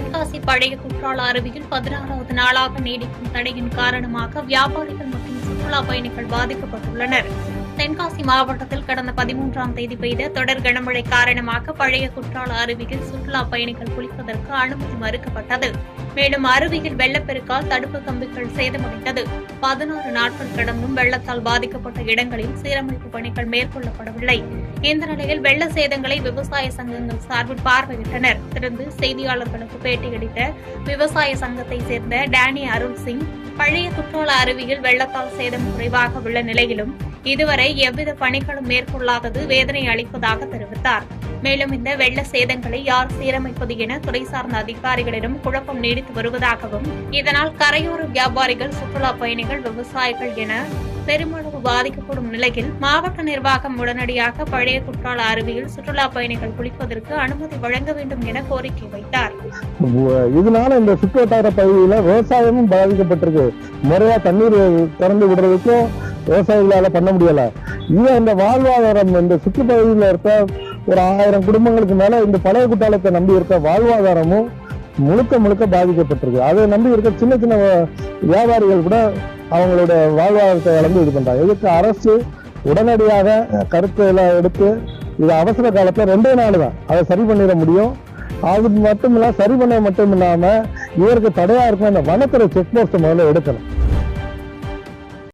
தென்காசி பழைய குற்றால அருவியில் பதினாறாவது நாளாக நீடிக்கும் தடையின் காரணமாக வியாபாரிகள் மற்றும் சுற்றுலா பயணிகள் பாதிக்கப்பட்டுள்ளனர். தென்காசி மாவட்டத்தில் கடந்த பதிமூன்றாம் தேதி பெய்த தொடர் கனமழை காரணமாக பழைய குற்றால அருவியில் சுற்றுலா பயணிகள் குளிப்பதற்கு அனுமதி மறுக்கப்பட்டது. மேலும் அருவியில் வெள்ளப்பெருக்கால் தடுப்பு கம்பிகள் சேதமடைந்தது பதினாறு நாட்கள் கடந்தும் வெள்ளத்தால் பாதிக்கப்பட்ட இடங்களில் சீரமைப்பு பணிகள் மேற்கொள்ளப்படவில்லை. இந்த நிலையில் வெள்ள சேதங்களை விவசாய சங்கங்கள் சார்பில் பார்வையிட்டனர். தொடர்ந்து செய்தியாளர்களுக்கு பேட்டியளித்த விவசாய சங்கத்தை சேர்ந்த டேனி அருள் சிங் பழைய குற்றால அருவியில் வெள்ளத்தால் சேதம் குறைவாக உள்ள நிலையிலும் இதுவரை எவ்வித பணிகளும் மேற்கொள்ளாதது வேதனை அளிப்பதாக தெரிவித்தார். மேலும் இந்த வெள்ள சேதங்களை யார் சீரமைப்பது என துறை சார்ந்த அதிகாரிகளிடம் குழப்பம் நீடித்து வருவதாகவும் இதனால் கரையோர வியாபாரிகள் சுற்றுலா பயணிகள் விவசாயிகள் என பெருமளவு பாதிக்கப்படும் நிலையில் மாவட்ட நிர்வாகம் உடனடியாக பழைய குற்றால அருவியில் சுற்றுலா பயணிகள் குளிப்பதற்கு அனுமதி வழங்க வேண்டும் என கோரிக்கை வைத்தார். இதனால இந்த சுற்றுவட்டார பகுதியில விவசாயமும் பாதிக்கப்பட்டிருக்கு. முறையா தண்ணீர் திறந்து விடுறதுக்கும் விவசாயிகளால பண்ண முடியல. இது இந்த வாழ்வாதாரம் இந்த சுற்றுப்பகுதியில் இருக்க ஒரு ஆயிரம் குடும்பங்களுக்கு மேல இந்த பழைய குற்றாலத்தை நம்பி இருக்க வாழ்வாதாரமும் முழுக்க முழுக்க பாதிக்கப்பட்டிருக்கு. அதை நம்பி இருக்க சின்ன சின்ன வியாபாரிகள் கூட அவங்களோட வாழ்வாதாரத்தை இழந்து இது பண்றாங்க. இதுக்கு அரசு உடனடியாக கருத்துல எடுத்து இது அவசர காலத்துல ரெண்டே நாள் தான் அதை சரி பண்ணிட முடியும். அது மட்டும் இல்லாம சரி பண்ண மட்டும் இல்லாம இவருக்கு தடையா இருக்கும் அந்த வனத்துறை செக் போஸ்ட் முதல்ல எடுக்கணும்.